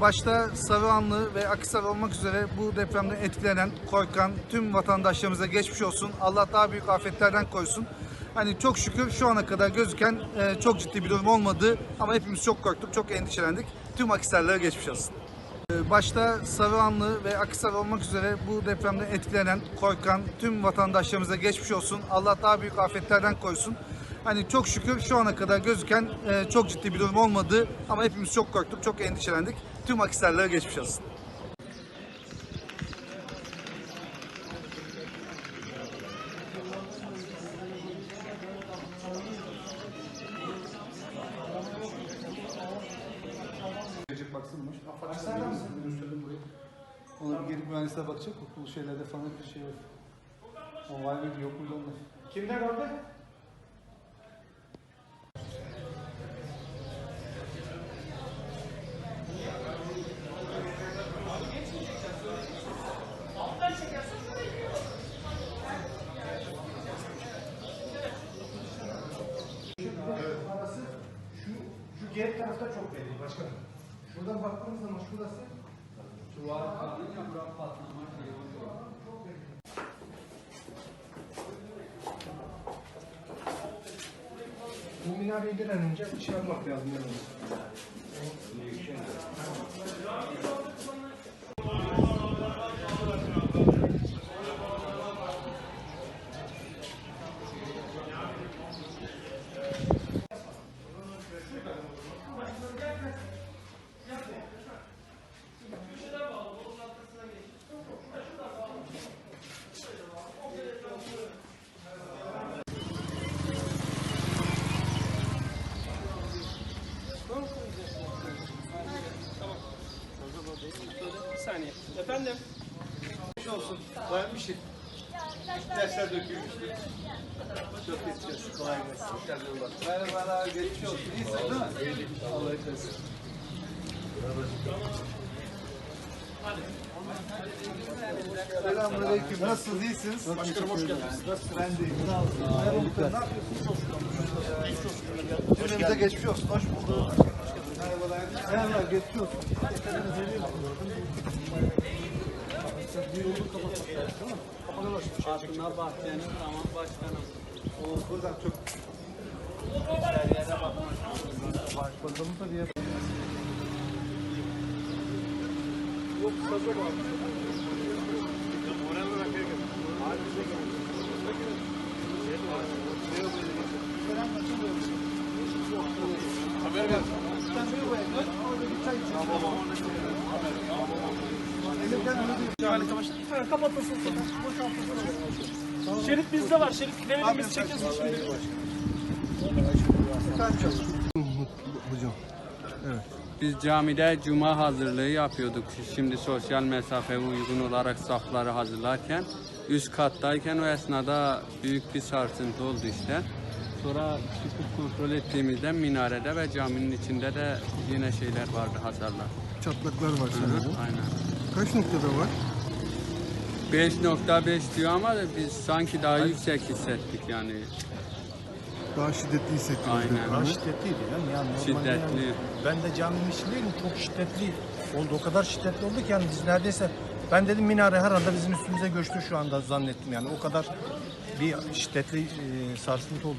Başta Sarıhanlı ve Akhisar olmak üzere bu depremden etkilenen, korkan tüm vatandaşlarımıza geçmiş olsun. Allah daha büyük afetlerden korusun. Hani çok şükür şu ana kadar gözüken e, çok ciddi bir durum olmadı ama hepimiz çok korktuk, çok endişelendik. Tüm Akhisarlara geçmiş olsun. Ee, Başta Sarıhanlı ve Akhisar olmak üzere bu depremden etkilenen, korkan tüm vatandaşlarımıza geçmiş olsun. Allah daha büyük afetlerden korusun. Hani çok şükür şu ana kadar gözüken e, çok ciddi bir durum olmadı ama hepimiz çok korktuk, çok endişelendik. Tüm Akhisarlara geçmiş olsun. Gelecek baksınmış. Ona bir gelip mühendisler bakacak. Bu şeylerde falan bir şey yok. O vay be yok burada onlar. Kimde kaldı? Geri tarafta çok belli başkanım. Şuradan baktığımız zaman şurası Bu minareyi bir an önce lazım. Yani. Saniye. Efendim? olsun. Dayanmıştık. Dersler dökülmüştü. Çok geçeceğiz. Kolay gelsin. Merhabalar. Geçmiş olsun. İyisin değil mi? Allah etmesin. Selamünaleyküm. Nasılsınız? İyisiniz? Başkanım hoş geldiniz. Nasılsın? Ben de iyiyim. Sağ olun. Merhaba. Ne yapıyorsunuz? Çok şükür. Cümlemize geçmiş olsun. Hoş bulduk. Merhabalar. Olsun. Hatuna bahçenin tamam başkanım. O buradan çok Her yere bakmak. başbakanım da diye. Kapatılsın. Şerit bizde var. Şerit biz çekeceğiz şimdi. Hocam. Biz camide cuma hazırlığı yapıyorduk. Şimdi sosyal mesafe uygun olarak safları hazırlarken üst kattayken o esnada büyük bir sarsıntı oldu işte. Sonra çıkıp kontrol ettiğimizde minarede ve caminin içinde de yine şeyler vardı hasarlar. Çatlaklar var sanırım. Aynen. Kaç noktada var? 5.5 diyor ama biz sanki daha yüksek hissettik yani. Daha şiddetli hissettiniz. Aynen. Daha şiddetliydi yani. yani normalde Şiddetli. yani ben de caminin içindeydim çok şiddetli oldu. O kadar şiddetli oldu ki yani biz neredeyse ben dedim minare herhalde bizim üstümüze göçtü şu anda zannettim yani. O kadar bir şiddetli e, sarsıntı oldu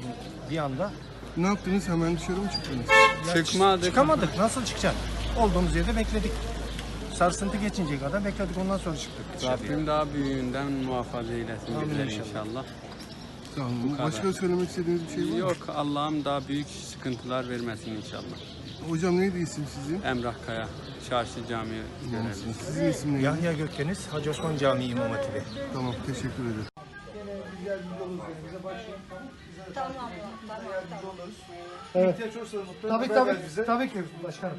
bir anda. Ne yaptınız? Hemen dışarı mı çıktınız? Ya Çıkmadık. Çıkamadık. Nasıl çıkacak? Olduğumuz yerde bekledik. Sarsıntı geçinceye kadar bekledik ondan sonra çıktık. dışarıya. Rabbim daha büyüğünden muhafaza eylesin Amin bizleri inşallah. inşallah. Tamam. kadar. Başka söylemek istediğiniz bir şey var mı? Yok Allah'ım daha büyük sıkıntılar vermesin inşallah. Hocam neydi isim sizin? Emrah Kaya, Çarşı Camii görevlisi. Sizin isim neydi? Yahya Gökdeniz, Hacı Osman Camii İmam Hatibi. Tamam. Teşekkür ederim. Tamam, tamam, tamam. Evet. Tabii tabii. Tabii ki başkanım.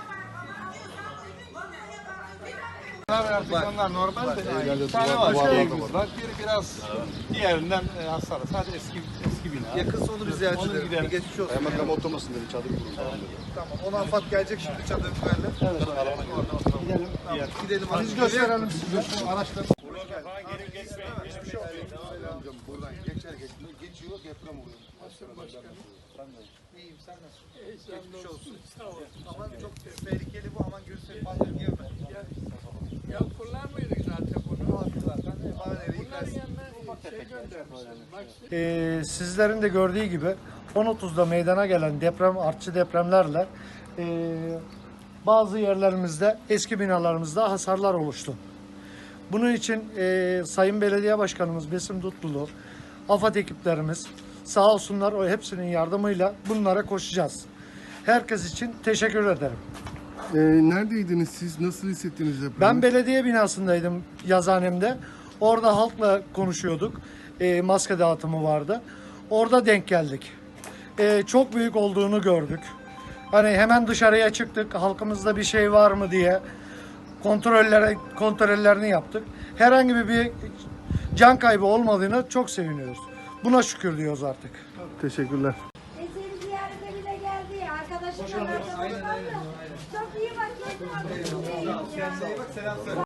Onlar normal de. Bir tane var. Şeyimiz var. Biri biraz diğerinden e, hasarlı. Sadece eski eski bina. Yakınsa onu bir ziyaret Onu edelim. gidelim. Bir geçmiş olsun. Kaymakam oturmasın dedi çadır dedi. Tamam. Ona afat gelecek şimdi çadır kurarlar. Gidelim. diğer. Gidelim. Biz gösterelim sizi gösterelim araçları. Amcam buradan geçer geçmiyor geçiyor deprem oluyor. İyiyim sen nasılsın? Geçmiş olsun. Aman çok tehlikeli bu aman gözüne fazla Ee, sizlerin de gördüğü gibi 10.30'da meydana gelen deprem, artçı depremlerle e, bazı yerlerimizde, eski binalarımızda hasarlar oluştu. Bunun için e, Sayın Belediye Başkanımız Besim Dutlulu, AFAD ekiplerimiz sağ olsunlar o hepsinin yardımıyla bunlara koşacağız. Herkes için teşekkür ederim. Ee, neredeydiniz siz? Nasıl hissettiniz depremi? Ben belediye binasındaydım yazhanemde. Orada halkla konuşuyorduk. E, maske dağıtımı vardı. Orada denk geldik. E, çok büyük olduğunu gördük. Hani hemen dışarıya çıktık. Halkımızda bir şey var mı diye kontrollere kontrollerini yaptık. Herhangi bir can kaybı olmadığını çok seviniyoruz. Buna şükür diyoruz artık. Teşekkürler. Seni ziyarete bile geldi ya. Arkadaşımla arkadaşlar. Çok iyi bak. Çok iyi. Kendine iyi bak selam söyle.